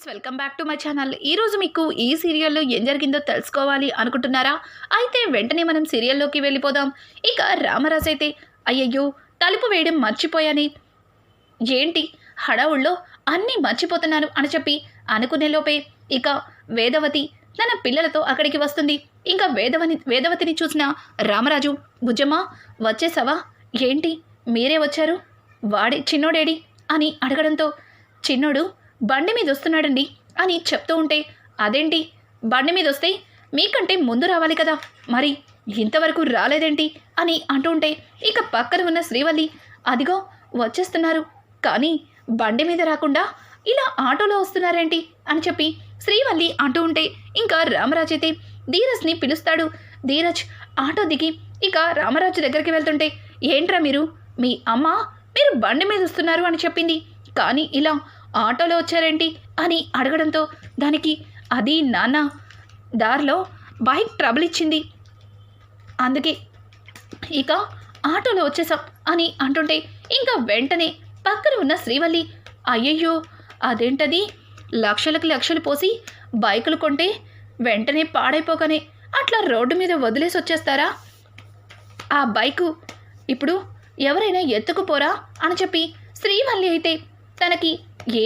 Friends welcome back to my channel. ఈరోజు మీకు ఈ సీరియల్లో ఏం జరిగిందో తెలుసుకోవాలి అనుకుంటున్నారా? అయితే వెంటనే మనం సీరియల్లోకి వెళ్ళిపోదాం. ఇక రామరాజు అయితే అయ్యయ్యో తలుపు వేయడం మర్చిపోయాని. ఏంటి? హడావుల్లో అన్నీ మర్చిపోతున్నాను అని చెప్పి అనుకునే లోపే ఇక వేదవతి తన పిల్లలతో అక్కడికి వస్తుంది. ఇంకా వేదవని వేదవతిని చూసిన రామరాజు భుజమా వచ్చేసావా? ఏంటి? మీరే వచ్చారు? వాడి చిన్నోడేడి? అని అడగడంతో చిన్నోడు బండి మీద వస్తున్నాడండి అని చెప్తూ ఉంటే అదేంటి? బండి మీద వస్తే మీకంటే ముందు రావాలి కదా? మరి ఇంతవరకు రాలేదేంటి? అని అంటూ ఉంటే ఇక పక్కన ఉన్న శ్రీవల్లి అదిగో వచ్చేస్తున్నారు. కానీ బండి మీద రాకుండా ఇలా ఆటోలో వస్తున్నారేంటి? అని చెప్పి శ్రీవల్లి అంటూ ఉంటే ఇంకా రామరాజ్ అయితే ధీరజ్ని పిలుస్తాడు. ధీరజ్ ఆటో దిగి ఇక రామరాజు దగ్గరికి వెళ్తుంటే ఏంట్రా మీరు? మీ అమ్మ మీరు బండి మీద వస్తున్నారు అని చెప్పింది. కానీ ఇలా ఆటోలో వచ్చారేంటి? అని అడగడంతో దానికి అది నాన్న దారిలో బైక్ ట్రబుల్ ఇచ్చింది. అందుకే ఇక ఆటోలో వచ్చేసాం అని అంటుంటే ఇంకా వెంటనే పక్కన ఉన్న శ్రీవల్లి అయ్యయ్యో అదేంటది? లక్షలకు లక్షలు పోసి బైకులు కొంటే వెంటనే పాడైపోగానే అట్లా రోడ్డు మీద వదిలేసి వచ్చేస్తారా? ఆ బైకు ఇప్పుడు ఎవరైనా ఎత్తుకుపోరా? అని చెప్పి శ్రీవల్లి అయితే తనకి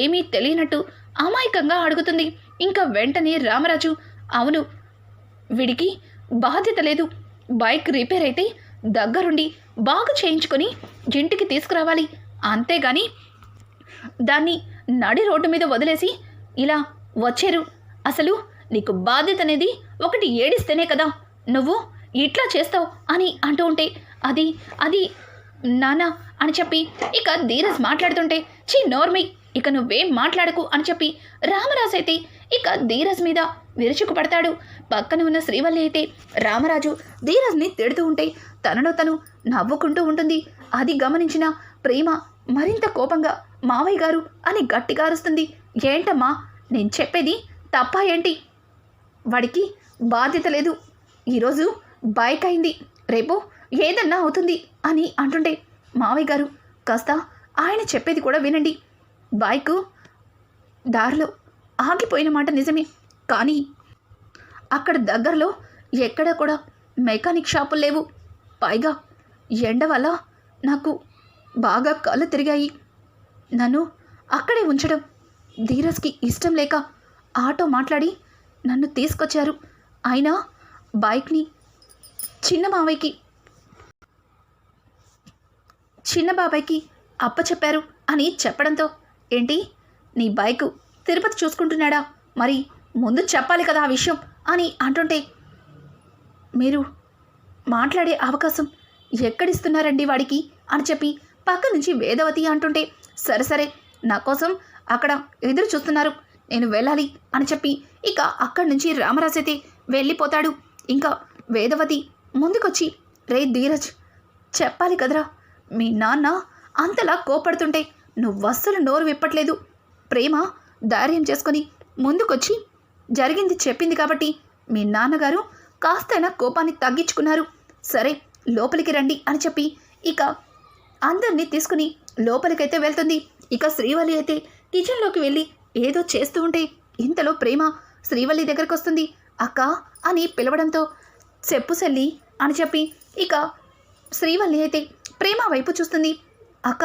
ఏమీ తెలియనట్టు అమాయకంగా అడుగుతుంది. ఇంకా వెంటనే రామరాజు అవును వీడికి బాధ్యత లేదు. బైక్ రిపేర్ అయితే దగ్గరుండి బాగు చేయించుకొని ఇంటికి తీసుకురావాలి. అంతేగాని దాన్ని నడి రోడ్డు మీద వదిలేసి ఇలా వచ్చారు. అసలు నీకు బాధ్యత అనేది ఒకటి ఏడిస్తేనే కదా. నువ్వు ఇట్లా చేస్తావు అని అంటూ ఉంటే అది అది నానా అని చెప్పి ఇక ధీరజ్ మాట్లాడుతుంటే చి నోర్మి ఇక నువ్వేం మాట్లాడకు అని చెప్పి రామరాజు అయితే ఇక ధీరజ్ మీద విరుచుకు పడతాడు పక్కన ఉన్న శ్రీవల్లి అయితే రామరాజు ధీరజ్ని తిడుతూ ఉంటే తనలో తను నవ్వుకుంటూ ఉంటుంది. అది గమనించిన ప్రేమ మరింత కోపంగా మావయ్య గారు అని గట్టిగా అరుస్తుంది. ఏంటమ్మా నేను చెప్పేది తప్ప ఏంటి? వాడికి బాధ్యత లేదు. ఈరోజు బైక్ అయింది. రేపు ఏదన్నా అవుతుంది అని అంటుంటే మావయ్య గారు కాస్త ఆయన చెప్పేది కూడా వినండి. బైకు దారిలో ఆగిపోయిన మాట నిజమే. కానీ అక్కడ దగ్గరలో ఎక్కడ కూడా మెకానిక్ షాపులు లేవు. పైగా ఎండ వల్ల నాకు బాగా కళ్ళు తిరిగాయి. నన్ను అక్కడే ఉంచడం ధీరజ్కి ఇష్టం లేక ఆటో మాట్లాడి నన్ను తీసుకొచ్చారు. అయినా బైక్ని చిన్న మావయ్యకి చిన్న బాబాయ్కి అప్పచెప్పారు అని చెప్పడంతో ఏంటి? నీ బైకు తిరుపతి చూసుకుంటున్నాడా? మరి ముందు చెప్పాలి కదా ఆ విషయం అని అంటుంటే మీరు మాట్లాడే అవకాశం ఎక్కడిస్తున్నారండి వాడికి అని చెప్పి పక్క నుంచి వేదవతి అంటుంటే సరే సరే నా కోసం అక్కడ ఎదురు చూస్తున్నారు నేను వెళ్ళాలి అని చెప్పి ఇక అక్కడి నుంచి రామరాజు అయితే వెళ్ళిపోతాడు. ఇంకా వేదవతి ముందుకొచ్చి రే ధీరజ్ చెప్పాలి కదరా మీ నాన్న అంతలా కోపడుతుంటే నువ్వు అస్సలు నోరు విప్పట్లేదు. ప్రేమ ధైర్యం చేసుకొని ముందుకొచ్చి జరిగింది చెప్పింది కాబట్టి మీ నాన్నగారు కాస్తైనా కోపాన్ని తగ్గించుకున్నారు. సరే లోపలికి రండి అని చెప్పి ఇక అందరినీ తీసుకుని లోపలికైతే వెళ్తుంది. ఇక శ్రీవల్లి అయితే కిచెన్లోకి వెళ్ళి ఏదో చేస్తూ ఉంటే ఇంతలో ప్రేమ శ్రీవల్లి దగ్గరకు వస్తుంది అక్క అని పిలవడంతో చెప్పు సెల్లి అని చెప్పి ఇక శ్రీవల్లి అయితే ప్రేమ వైపు చూస్తుంది. అక్క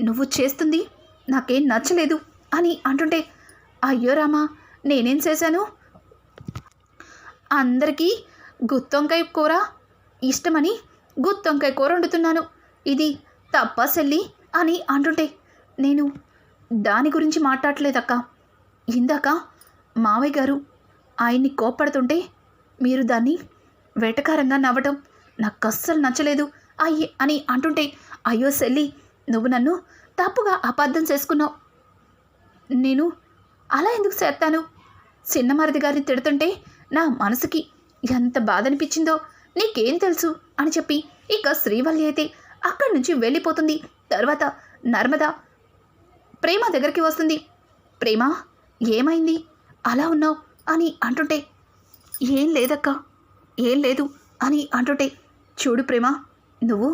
నువ్వు చేస్తుంది నాకేం నచ్చలేదు అని అంటుంటే అయ్యో రామా నేనేం చేశాను? అందరికీ గుత్తొంకాయ కూర ఇష్టమని గుత్తొంకాయ కూర వండుతున్నాను. ఇది తప్ప సెల్లి? అని అంటుంటే నేను దాని గురించి మాట్లాడలేదక్క. ఇందాక మావయ్య గారు ఆయన్ని కోప్పడుతుంటే మీరు దాన్ని వేటకారంగా నవ్వటం నాకు అస్సలు నచ్చలేదు అయ్యి అని అంటుంటే అయ్యో సెల్లి నువ్వు నన్ను తప్పుగా అబద్ధం చేసుకున్నావు. నేను అలా ఎందుకు చేస్తాను? చిన్నమరిది గారిని తిడుతుంటే నా మనసుకి ఎంత బాధ అనిపించిందో నీకేం తెలుసు అని చెప్పి ఇక శ్రీవల్లి అయితే అక్కడి నుంచి వెళ్ళిపోతుంది. తర్వాత నర్మద ప్రేమ దగ్గరికి వస్తుంది. ప్రేమ ఏమైంది? అలా ఉన్నావు అని అంటుంటే ఏం లేదక్క ఏం లేదు అని అంటుంటే చూడు ప్రేమ నువ్వు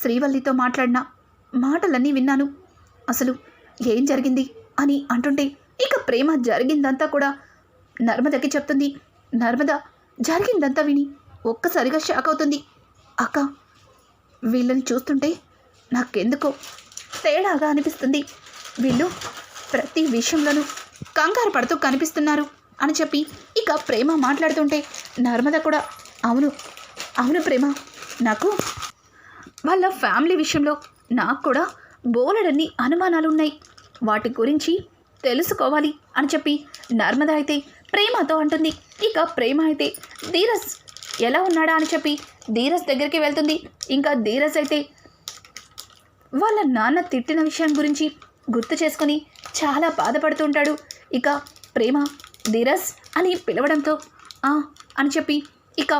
శ్రీవల్లితో మాట్లాడిన మాటలన్నీ విన్నాను. అసలు ఏం జరిగింది అని అంటుంటే ఇక ప్రేమ జరిగిందంతా కూడా నర్మదకి చెప్తుంది. నర్మద జరిగిందంతా విని ఒక్కసారిగా షాక్ అవుతుంది. అక్క వీళ్ళని చూస్తుంటే నాకెందుకో తేడాగా అనిపిస్తుంది. వీళ్ళు ప్రతి విషయంలోనూ కంగారు పడుతూ కనిపిస్తున్నారు అని చెప్పి ఇక ప్రేమ మాట్లాడుతుంటే నర్మద కూడా అవును అవును ప్రేమ నాకు వాళ్ళ ఫ్యామిలీ విషయంలో నాకు కూడా బోలెడన్ని అనుమానాలు ఉన్నాయి వాటి గురించి తెలుసుకోవాలి అని చెప్పి నర్మద అయితే ప్రేమతో అంటుంది. ఇక ప్రేమ అయితే ధీరజ్ ఎలా ఉన్నాడా అని చెప్పి ధీరజ్ దగ్గరికి వెళ్తుంది. ఇంకా ధీరజ్ అయితే వాళ్ళ నాన్న తిట్టిన విషయం గురించి గుర్తు చేసుకొని చాలా బాధపడుతూ ఉంటాడు. ఇక ప్రేమ ధీరజ్ అని పిలవడంతో "ఆ" అని చెప్పి ఇక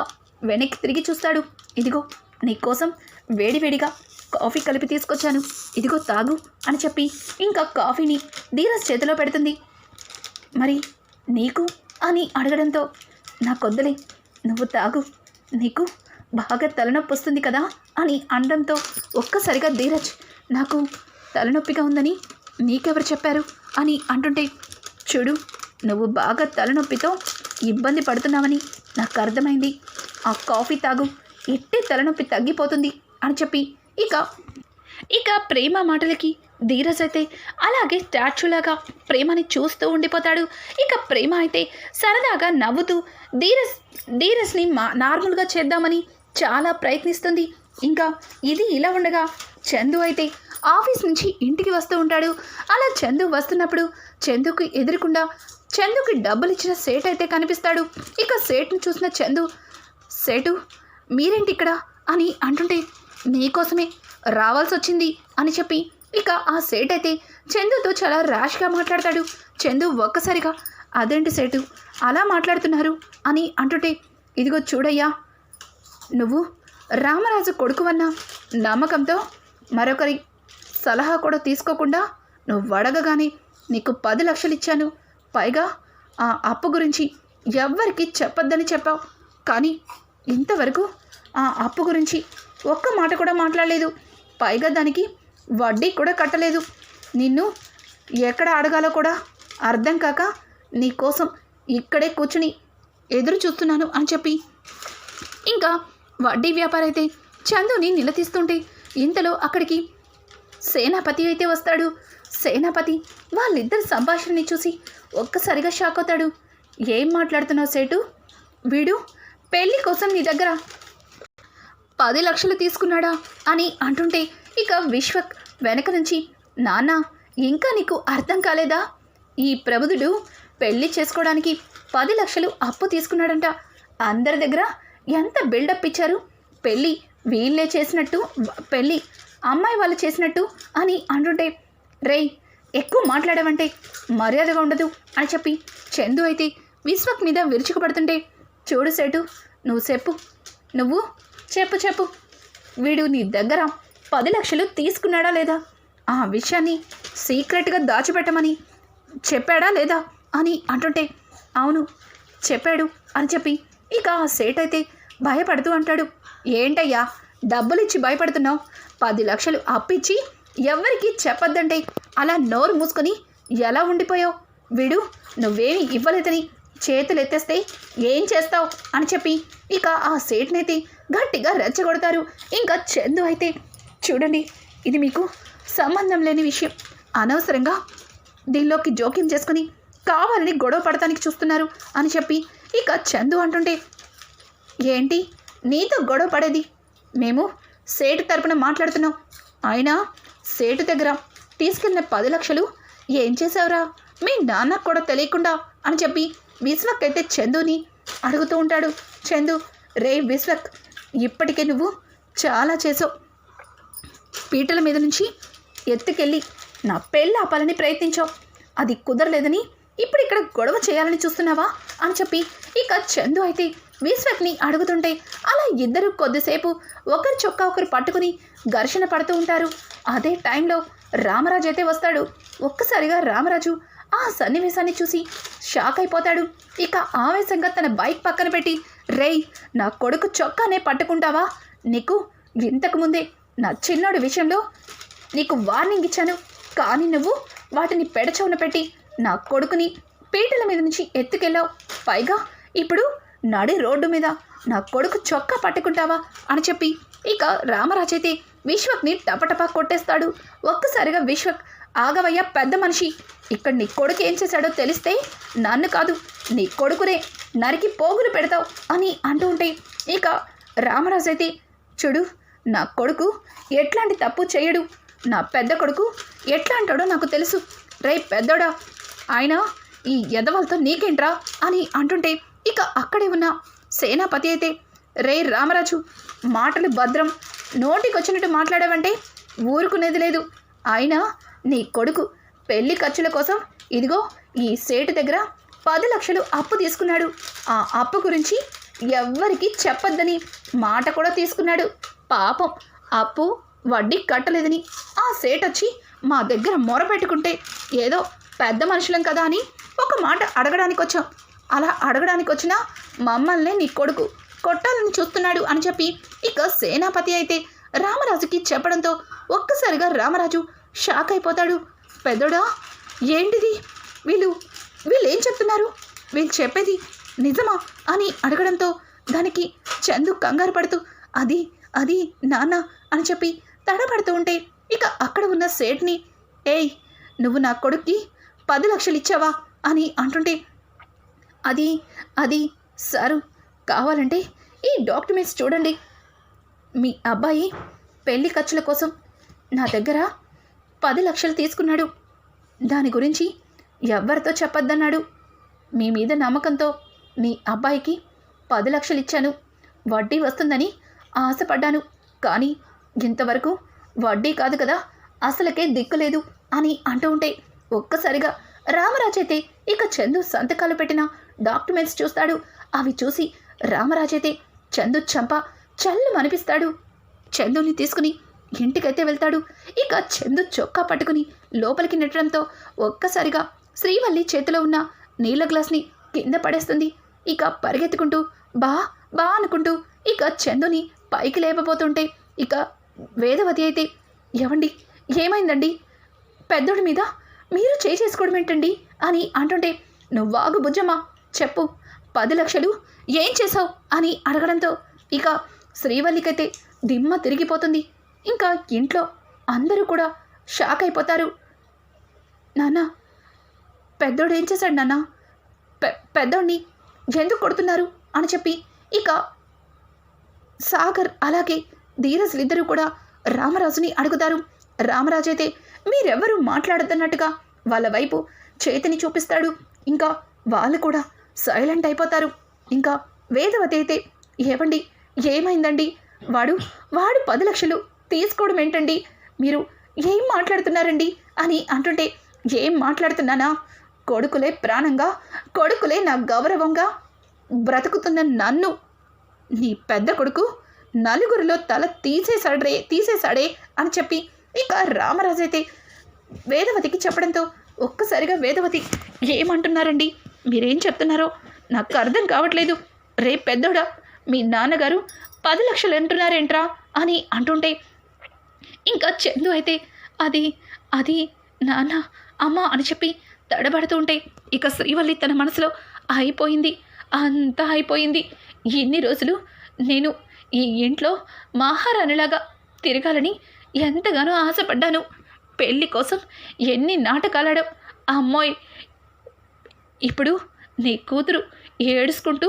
వెనక్కి తిరిగి చూస్తాడు. ఇదిగో నీకోసం వేడివేడిగా కాఫీ కలిపి తీసుకొచ్చాను. ఇదిగో తాగు అని చెప్పి ఇంకా కాఫీని ధీరజ్ చేతిలో పెడుతుంది. మరి నీకు అని అడగడంతో నాకొద్దులే నువ్వు తాగు. నీకు బాగా తలనొప్పి వస్తుంది కదా అని అనడంతో ఒక్కసారిగా ధీరజ్ నాకు తలనొప్పిగా ఉందని నీకెవరు చెప్పారు? అని అంటుంటే చూడు నువ్వు బాగా తలనొప్పితో ఇబ్బంది పడుతున్నావని నాకు అర్థమైంది. ఆ కాఫీ తాగు ఎట్టే తలనొప్పి తగ్గిపోతుంది. అని చెప్పి ఇక ఇక ప్రేమ మాటలకి ధీరజ్ అయితే అలాగే స్టాచ్యూలాగా ప్రేమని చూస్తూ ఉండిపోతాడు. ఇక ప్రేమ అయితే సరదాగా నవ్వుతూ ధీరజ్ ధీరజ్ని మా నార్మల్గా చేద్దామని చాలా ప్రయత్నిస్తుంది. ఇంకా ఇది ఇలా ఉండగా చందు అయితే ఆఫీస్ నుంచి ఇంటికి వస్తూ ఉంటాడు. అలా చందు వస్తున్నప్పుడు చందుకు ఎదురుకుండా చందుకి డబ్బులు ఇచ్చిన సేట్ అయితే కనిపిస్తాడు. ఇక సేట్ను చూసిన చందు సేటు మీరేంటి ఇక్కడ? అని అంటుంటే నీకోసమే రావాల్సి వచ్చింది అని చెప్పి ఇక ఆ సేట్ అయితే చందుతో చాలా ర్యాష్గా మాట్లాడతాడు. చందు ఒక్కసారిగా అదేంటి సేటు? అలా మాట్లాడుతున్నారు? అని అంటుంటే ఇదిగో చూడయ్యా నువ్వు రామరాజు కొడుకువన్న నమ్మకంతో మరొకరి సలహా కూడా తీసుకోకుండా నువ్వు అడగగానే నీకు పది లక్షలు ఇచ్చాను పైగా ఆ అప్పు గురించి ఎవ్వరికీ చెప్పొద్దని చెప్పావు. కానీ ఇంతవరకు ఆ అప్పు గురించి ఒక్క మాట కూడా మాట్లాడలేదు. పైగా దానికి వడ్డీ కూడా కట్టలేదు. నిన్ను ఎక్కడ అడగాలో కూడా అర్థం కాక నీకోసం ఇక్కడే కూర్చుని ఎదురు చూస్తున్నాను అని చెప్పి. ఇంకా వడ్డీ వ్యాపారి అయితే చందుని నిలదీస్తుంటే ఇంతలో అక్కడికి సేనాపతి అయితే వస్తాడు. సేనాపతి వాళ్ళిద్దరి సంభాషణని చూసి ఒక్కసారిగా షాక్ అవుతాడు. ఏం మాట్లాడుతున్నావు సేటు? వీడు పెళ్ళి కోసం నీ దగ్గర పది లక్షలు తీసుకున్నాడా అని అంటుంటే ఇక విశ్వక్ వెనక నుంచి నాన్న ఇంకా నీకు అర్థం కాలేదా? ఈ ప్రబుధుడు పెళ్ళి చేసుకోవడానికి పది లక్షలు అప్పు తీసుకున్నాడంట. అందరి దగ్గర ఎంత బిల్డప్ ఇచ్చారు? పెళ్ళి వీళ్ళే చేసినట్టు పెళ్ళి అమ్మాయి వాళ్ళు చేసినట్టు అని అంటుంటే రేయ్ ఎక్కువ మాట్లాడావంటే మర్యాదగా ఉండదు అని చెప్పి చందు అయితే విశ్వక్ మీద విరుచుకుపడుతుంటే చూడు సేటు నువ్వు చెప్పు నువ్వు చెప్పు చెప్పు. వీడు నీ దగ్గర పది లక్షలు తీసుకున్నాడా లేదా? ఆ విషయాన్ని సీక్రెట్గా దాచిపెట్టమని చెప్పాడా లేదా అని అంటుంటే అవును చెప్పాడు అని చెప్పి ఇక ఆ సేట్ అయితే భయపడుతూ అంటాడు. ఏంటయ్యా డబ్బులిచ్చి భయపడుతున్నావు? పది లక్షలు అప్పిచ్చి ఎవరికి చెప్పొద్దంటే అలా నోరు మూసుకొని ఎలా ఉండిపోయావు? వీడు నువ్వేమి ఇవ్వలేదని చేతులు ఎత్తేస్తే ఏం చేస్తావు? అని చెప్పి ఇక ఆ సేట్నైతే గట్టిగా రెచ్చగొడతారు. ఇంకా చందు అయితే చూడండి ఇది మీకు సంబంధం లేని విషయం. అనవసరంగా దీనిలోకి జోక్యం చేసుకుని కావాలని గొడవ పడటానికి చూస్తున్నారు అని చెప్పి ఇక చందు అంటుంటే ఏంటి? నీతో గొడవ పడేది? మేము సేటు తరపున మాట్లాడుతున్నాం. అయినా సేటు దగ్గర తీసుకెళ్ళిన పది లక్షలు ఏం చేసావురా మీ నాన్నకు కూడా తెలియకుండా అని చెప్పి విశ్వక్ అయితే చందుని అడుగుతూ ఉంటాడు. చందు రే విశ్వక్ ఇప్పటికే నువ్వు చాలా చేసావు పీటల మీద నుంచి ఎత్తుకెళ్ళి నా పెళ్ళి ఆపాలని ప్రయత్నించావు. అది కుదరలేదని ఇప్పుడు ఇక్కడ గొడవ చేయాలని చూస్తున్నావా? అని చెప్పి ఇక చందు అయితే విశ్వక్ని అడుగుతుంటే అలా ఇద్దరు కొద్దిసేపు ఒకరి చొక్కా ఒకరు పట్టుకుని ఘర్షణ పడుతూ ఉంటారు. అదే టైంలో రామరాజు అయితే వస్తాడు. ఒక్కసారిగా రామరాజు ఆ సన్నివేశాన్ని చూసి షాక్ అయిపోతాడు. ఇక ఆవేశంగా తన బైక్ పక్కన పెట్టి రేయ్ నా కొడుకు చొక్కానే పట్టుకుంటావా? నీకు ఇంతకుముందే నా చిన్నోడి విషయంలో నీకు వార్నింగ్ ఇచ్చాను. కానీ నువ్వు వాటిని పెడచవున పెట్టి నా కొడుకుని పీటల మీద నుంచి ఎత్తుకెళ్ళావు. పైగా ఇప్పుడు నడి రోడ్డు మీద నా కొడుకు చొక్కా పట్టుకుంటావా? అని చెప్పి ఇక రామరాజైతే విశ్వక్ని టపటపా కొట్టేస్తాడు. ఒక్కసారిగా విశ్వక్ ఆగవయ్య పెద్ద మనిషి. ఇక్కడ నీ కొడుకు ఏం చేశాడో తెలిస్తే నన్ను కాదు నీ కొడుకునే నరికి పోగులు పెడతావు అని అంటూ ఉంటే ఇక రామరాజు అయితే చూడు నా కొడుకు ఎట్లాంటి తప్పు చేయడు. నా పెద్ద కొడుకు ఎట్లా అంటాడో నాకు తెలుసు. రే పెద్దోడా ఆయన ఈ ఎదవలతో నీకేంట్రా అని అంటుంటే ఇక అక్కడే ఉన్న సేనాపతి అయితే రే రామరాజు మాటలు భద్రం. నోటికొచ్చినట్టు మాట్లాడావంటే ఊరుకునేది లేదు. అయినా నీ కొడుకు పెళ్ళి ఖర్చుల కోసం ఇదిగో ఈ సేటు దగ్గర పది లక్షలు అప్పు తీసుకున్నాడు. ఆ అప్పు గురించి ఎవ్వరికి చెప్పొద్దని మాట కూడా తీసుకున్నాడు. పాపం అప్పు వడ్డీ కట్టలేదని ఆ సేట్ వచ్చి మా దగ్గర మొర పెట్టుకుంటే ఏదో పెద్ద మనుషులం కదా అని ఒక మాట అడగడానికి వచ్చాం అలా అడగడానికి వచ్చినా మమ్మల్నే నీ కొడుకు కొట్టాలని చూస్తున్నాడు అని చెప్పి ఇక సేనాపతి అయితే రామరాజుకి చెప్పడంతో ఒక్కసారిగా రామరాజు షాక్ అయిపోతాడు. పెద్దోడా ఏంటిది? వీళ్ళు వీళ్ళు ఏం చెప్తున్నారు? వీళ్ళు చెప్పేది నిజమా అని అడగడంతో దానికి చందు కంగారు పడుతూ అది అది నాన్న అని చెప్పి తడబడుతూ ఉంటే ఇక అక్కడ ఉన్న సేట్ని ఏయ్ నువ్వు నా కొడుక్కి పది లక్షలు ఇచ్చావా? అని అంటుంటే అది అది సారు కావాలంటే ఈ డాక్యుమెంట్స్ చూడండి. మీ అబ్బాయి పెళ్ళి ఖర్చుల కోసం నా దగ్గర పది లక్షలు తీసుకున్నాడు. దాని గురించి ఎవ్వరితో చెప్పొద్దన్నాడు. మీ మీద నమ్మకంతో మీ అబ్బాయికి పది లక్షలు ఇచ్చాను. వడ్డీ వస్తుందని ఆశపడ్డాను. కానీ ఇంతవరకు వడ్డీ కాదు కదా అసలకే దిక్కులేదు అని అంటూ ఉంటే ఒక్కసారిగా రామరాజైతే ఇక చందు సంతకాలు పెట్టిన డాక్యుమెంట్స్ చూస్తాడు. అవి చూసి రామరాజైతే చందు చంప చల్లు అనిపిస్తాడు చందుని తీసుకుని ఇంటికైతే వెళ్తాడు. ఇక చందు చొక్కా పట్టుకుని లోపలికి నెట్టడంతో ఒక్కసారిగా శ్రీవల్లి చేతిలో ఉన్న నీళ్ళ గ్లాస్ని కింద పడేస్తుంది. ఇక పరిగెత్తుకుంటూ బా బా అనుకుంటూ ఇక చందుని పైకి లేపబోతుంటే ఇక వేదవతి అయితే ఎవండి ఏమైందండి? పెద్దోడి మీద మీరు చేయి చేసుకోవడం ఏంటండి? అని అంటుంటే నువ్వాగు బుజ్జమ్మా చెప్పు. పది లక్షలు ఏం చేసావు అని అడగడంతో ఇక శ్రీవల్లికైతే దిమ్మ తిరిగిపోతుంది. ఇంకా ఇంట్లో అందరూ కూడా షాక్ అయిపోతారు. నాన్న పెద్దోడు ఏం చేశాడు నాన్న? పె పెద్దోడిని ఎందుకు కొడుతున్నారు? అని చెప్పి ఇక సాగర్ అలాగే ధీరజ్లు ఇద్దరు కూడా రామరాజుని అడుగుతారు. రామరాజు అయితే మీరెవ్వరూ మాట్లాడద్దన్నట్టుగా వాళ్ళ వైపు చేతిని చూపిస్తాడు. ఇంకా వాళ్ళు కూడా సైలెంట్ అయిపోతారు. ఇంకా వేదవతి అయితే ఏవండి? ఏమైందండి? వాడు వాడు పది లక్షలు తీసుకోవడం ఏంటండి? మీరు ఏం మాట్లాడుతున్నారండి? అని అంటుంటే ఏం మాట్లాడుతున్నానా? కొడుకులే ప్రాణంగా కొడుకులే నా గౌరవంగా బ్రతుకుతున్న నన్ను. నీ పెద్ద కొడుకు నలుగురిలో తల తీసేశాడే తీసేశాడే అని చెప్పి ఇక రామరాజు అయితే వేదవతికి చెప్పడంతో ఒక్కసారిగా వేదవతి ఏమంటున్నారండి? మీరేం చెప్తున్నారో? నాకు అర్థం కావట్లేదు. రే పెద్దోడా మీ నాన్నగారు పది లక్షలు అంటున్నారేంట్రా? అని అంటుంటే ఇంకా చందు అయితే అది అది నాన్న అమ్మ అని చెప్పి తడబడుతూ ఉంటే ఇక శ్రీవల్లి తన మనసులో అయిపోయింది అంతా అయిపోయింది ఎన్ని రోజులు నేను ఈ ఇంట్లో మహారాణిలాగా తిరగాలని ఎంతగానో ఆశపడ్డాను. పెళ్ళి కోసం ఎన్ని నాటకాలాడో అమ్మాయి ఇప్పుడు నీ కూతురు ఏడుచుకుంటూ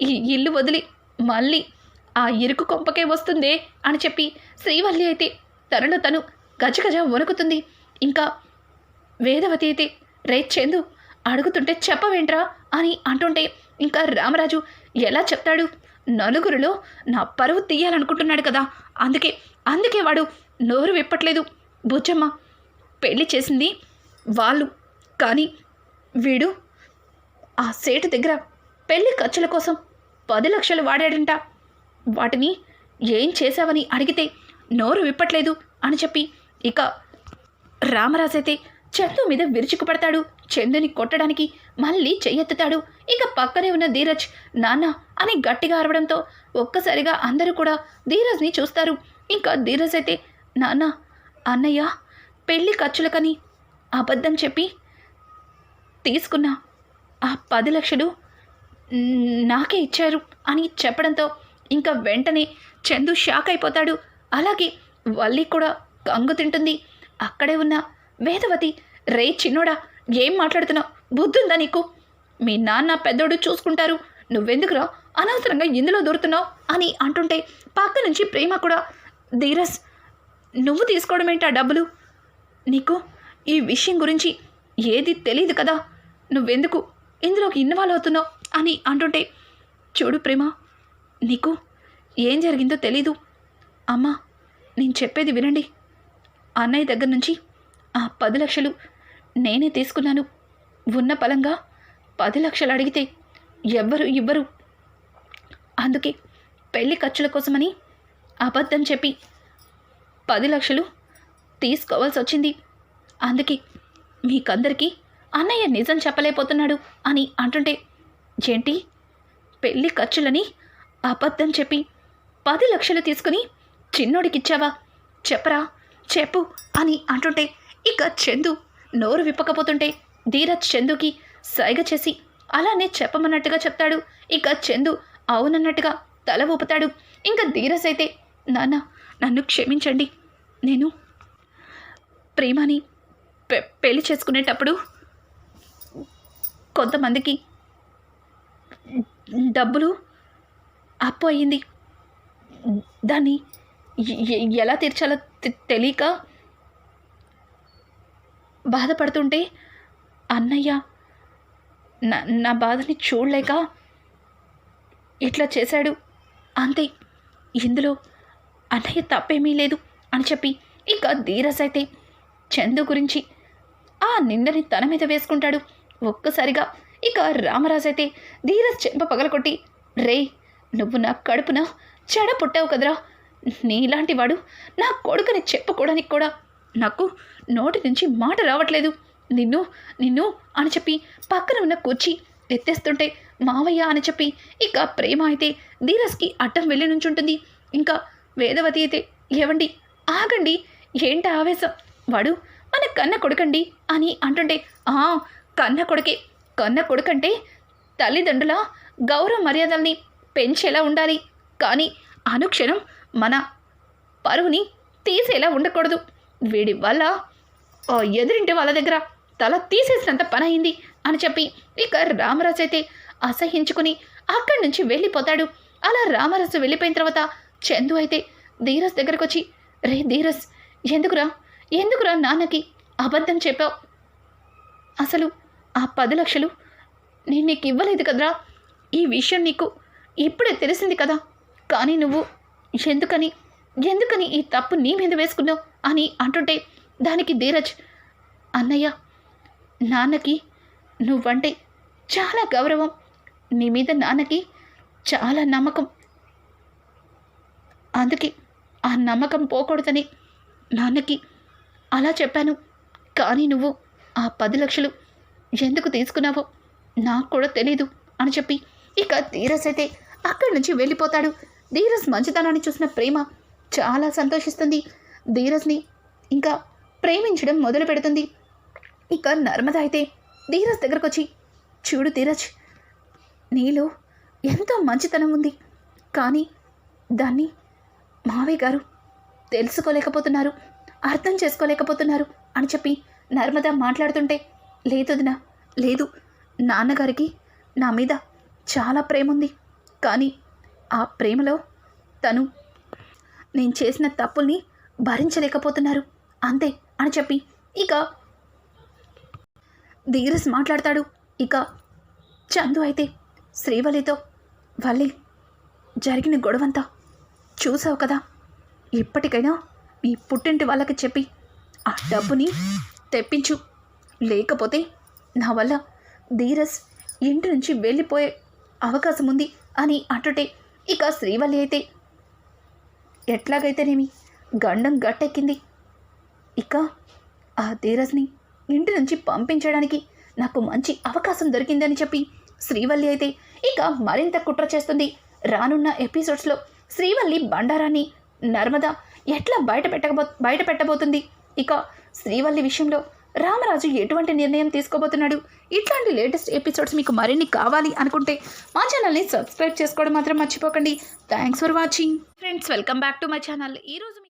ఈ ఇల్లు వదిలి మళ్ళీ ఆ ఇరుకు కొంపకే వస్తుందే అని చెప్పి శ్రీవల్లి అయితే తనలో తను గజగజ వణుకుతుంది. ఇంకా వేదవతి అయితే రే చందు అడుగుతుంటే చెప్పవేంట్రా అని అంటుంటే ఇంకా రామరాజు ఎలా చెప్తాడు? నలుగురిలో నా పరువు తీయాలనుకుంటున్నాడు కదా. అందుకే అందుకే వాడు నోరు విప్పట్లేదు. బుజ్జమ్మ పెళ్ళి చేసింది వాళ్ళు. కానీ వీడు ఆ సేటు దగ్గర పెళ్ళి ఖర్చుల కోసం పది లక్షలు వాడాడంట. వాటిని ఏం చేశావని అడిగితే నోరు విప్పట్లేదు అని చెప్పి ఇక రామరాజైతే అయితే చందు మీద విరుచుకుపడతాడు. చందుని కొట్టడానికి మళ్ళీ చెయ్యెత్తుతాడు. ఇక పక్కనే ఉన్న ధీరజ్ నాన్న అని గట్టిగా అరవడంతో ఒక్కసారిగా అందరూ కూడా ధీరజ్ని చూస్తారు. ఇంకా ధీరజ్ అయితే నాన్న అన్నయ్య పెళ్ళి ఖర్చులకని అబద్ధం చెప్పి తీసుకున్న ఆ పది లక్షలు నాకే ఇచ్చారు అని చెప్పడంతో ఇంకా వెంటనే చందు షాక్ అయిపోతాడు. అలాగే వల్లి కూడా కంగు తింటుంది. అక్కడే ఉన్న వేదవతి రే చిన్నోడా ఏం మాట్లాడుతున్నావు? బుద్ధుందా నీకు? మీ నాన్న పెద్దోడు చూసుకుంటారు. నువ్వెందుకురా? అనవసరంగా ఇందులో దూరుతున్నావు? అని అంటుంటే పక్క నుంచి ప్రేమ కూడా ధీరస్ నువ్వు తీసుకోవడం ఏంటి ఆ డబ్బులు? నీకు ఈ విషయం గురించి ఏది తెలియదు కదా? నువ్వెందుకు ఇందులోకి ఇన్వాల్వ్ అవుతున్నావు? అని అంటుంటే చూడు ప్రేమ నీకు ఏం జరిగిందో తెలీదు. అమ్మా నేను చెప్పేది వినండి. అన్నయ్య దగ్గర నుంచి ఆ పది లక్షలు నేనే తీసుకున్నాను. ఉన్న పలంగా పది లక్షలు అడిగితే ఎవ్వరు ఇవ్వరు. అందుకే పెళ్ళి ఖర్చుల కోసమని అబద్ధం చెప్పి పది లక్షలు తీసుకోవాల్సి వచ్చింది. అందుకే మీకందరికీ అన్నయ్య నిజం చెప్పలేకపోతున్నాడు అని అంటుంటే ఏంటి? పెళ్ళి ఖర్చులని అబద్ధం చెప్పి పది లక్షలు తీసుకుని చిన్నోడికిచ్చావా? చెప్పరా చెప్పు అని అంటుంటే ఇక చందు నోరు విప్పకపోతుంటే ధీరజ్ చందుకి సైగ చేసి అలానే చెప్పమన్నట్టుగా చెప్తాడు. ఇక చందు అవునన్నట్టుగా తల ఊపుతాడు. ఇంకా ధీరజ్ అయితే నాన్న నన్ను క్షమించండి. నేను ప్రేమని పె పెళ్ళి చేసుకునేటప్పుడు కొంతమందికి డబ్బులు అప్పు అయ్యింది. దాన్ని ఎలా తీర్చాలో తె- తెలియక బాధపడుతుంటే అన్నయ్య నా నా బాధని చూడలేక ఇట్లా చేశాడు. అంతే ఇందులో అన్నయ్య తప్పేమీ లేదు అని చెప్పి ఇక ధీరస్ అయితే చందు గురించి ఆ నిందని తన మీద వేసుకుంటాడు. ఒక్కసారిగా ఇక రామరాజు అయితే ధీరస్ చెంప పగలకొట్టి రే నువ్వు నా కడుపున చెడ పుట్టావు కదరా. నీలాంటి వాడు నా కొడుకుని చెప్పుకోవడానికి కూడా నాకు నోటి నుంచి మాట రావట్లేదు. నిన్ను నిన్ను అని చెప్పి పక్కన ఉన్న కూర్చి ఎత్తేస్తుంటే మావయ్య అని చెప్పి ఇక ప్రేమ అయితే ధీరస్కి అడ్డం వెళ్ళి నుంచుంటుంది. ఇంకా వేదవతి అయితే ఏవండి ఆగండి ఏంట ఆవేశం? వాడు మన కన్న కొడుకండి అని అంటుంటే ఆ కన్న కొడుకే కన్న కొడుకంటే తల్లిదండ్రుల గౌరవ మర్యాదల్ని పెంచేలా ఉండాలి. కానీ అనుక్షణం మన పరువుని తీసేలా ఉండకూడదు. వీడి వల్ల ఎదురింటి వాళ్ళ దగ్గర తల తీసేసినంత పని అయింది అని చెప్పి ఇక రామరాజు అయితే అసహించుకుని అక్కడి నుంచి వెళ్ళిపోతాడు. అలా రామరాజు వెళ్ళిపోయిన తర్వాత చందు అయితే ధీరస్ దగ్గరకు వచ్చి రే ధీరస్ ఎందుకురా? ఎందుకురా నాన్నకి అబద్ధం చెప్పావు? అసలు ఆ పది లక్షలు నేను నీకు ఇవ్వలేదు కదరా? ఈ విషయం నీకు ఇప్పుడే తెలిసింది కదా. కానీ నువ్వు ఎందుకని? ఎందుకని ఈ తప్పు నీ మీద వేసుకున్నావు? అని అంటుంటే దానికి ధీరజ్ అన్నయ్య నాన్నకి నువ్వంటే చాలా గౌరవం. నీ మీద నాన్నకి చాలా నమ్మకం. అందుకే ఆ నమ్మకం పోకూడదని నాన్నకి అలా చెప్పాను. కానీ నువ్వు ఆ పది లక్షలు ఎందుకు తీసుకున్నావో నాకు కూడా తెలీదు అని చెప్పి ఇక ధీరస్ అయితే అక్కడి నుంచి వెళ్ళిపోతాడు. ధీరజ్ మంచితనాన్ని చూసిన ప్రేమ చాలా సంతోషిస్తుంది. ధీరజ్ని ఇంకా ప్రేమించడం మొదలు పెడుతుంది. ఇక నర్మద అయితే ధీరజ్ దగ్గరకు వచ్చి చూడు ధీరజ్ నీలో ఎంతో మంచితనం ఉంది. కానీ దాన్ని మావయ్య గారు తెలుసుకోలేకపోతున్నారు అర్థం చేసుకోలేకపోతున్నారు అని చెప్పి నర్మద మాట్లాడుతుంటే లేదు లేదు. నాన్నగారికి నా మీద చాలా ప్రేమ ఉంది కానీ ఆ ప్రేమలో తను నేను చేసిన తప్పుల్ని భరించలేకపోతున్నారు. అంతే అని చెప్పి ఇక ధీరస్ మాట్లాడతాడు. ఇక చందు అయితే శ్రీవల్లితో వల్లి జరిగిన గొడవంతా చూసావు కదా? ఇప్పటికైనా మీ పుట్టింటి వాళ్ళకి చెప్పి ఆ డబ్బుని తెప్పించు. లేకపోతే నా వల్ల ధీరస్ ఇంటి నుంచి వెళ్ళిపోయే అవకాశం ఉంది అని అంటుంటే ఇక శ్రీవల్లి అయితే ఎట్లాగైతేనేమి గండం గట్టెక్కింది. ఇక ఆ ధీరజ్ని ఇంటి నుంచి పంపించడానికి నాకు మంచి అవకాశం దొరికిందని చెప్పి శ్రీవల్లి అయితే ఇక మరింత కుట్ర చేస్తుంది. రానున్న ఎపిసోడ్స్లో శ్రీవల్లి బండారాన్ని నర్మద ఎట్లా బయట పెట్టబో బయట పెట్టబోతుంది? ఇక శ్రీవల్లి విషయంలో రామరాజు ఎటువంటి నిర్ణయం తీసుకోబోతున్నాడు? ఇట్లాంటి లేటెస్ట్ ఎపిసోడ్స్ మీకు మరిన్ని కావాలి అనుకుంటే మా ఛానల్ని సబ్స్క్రైబ్ చేసుకోవడం మాత్రం మర్చిపోకండి. Thanks for watching. Friends welcome back to my channel. ఈరోజు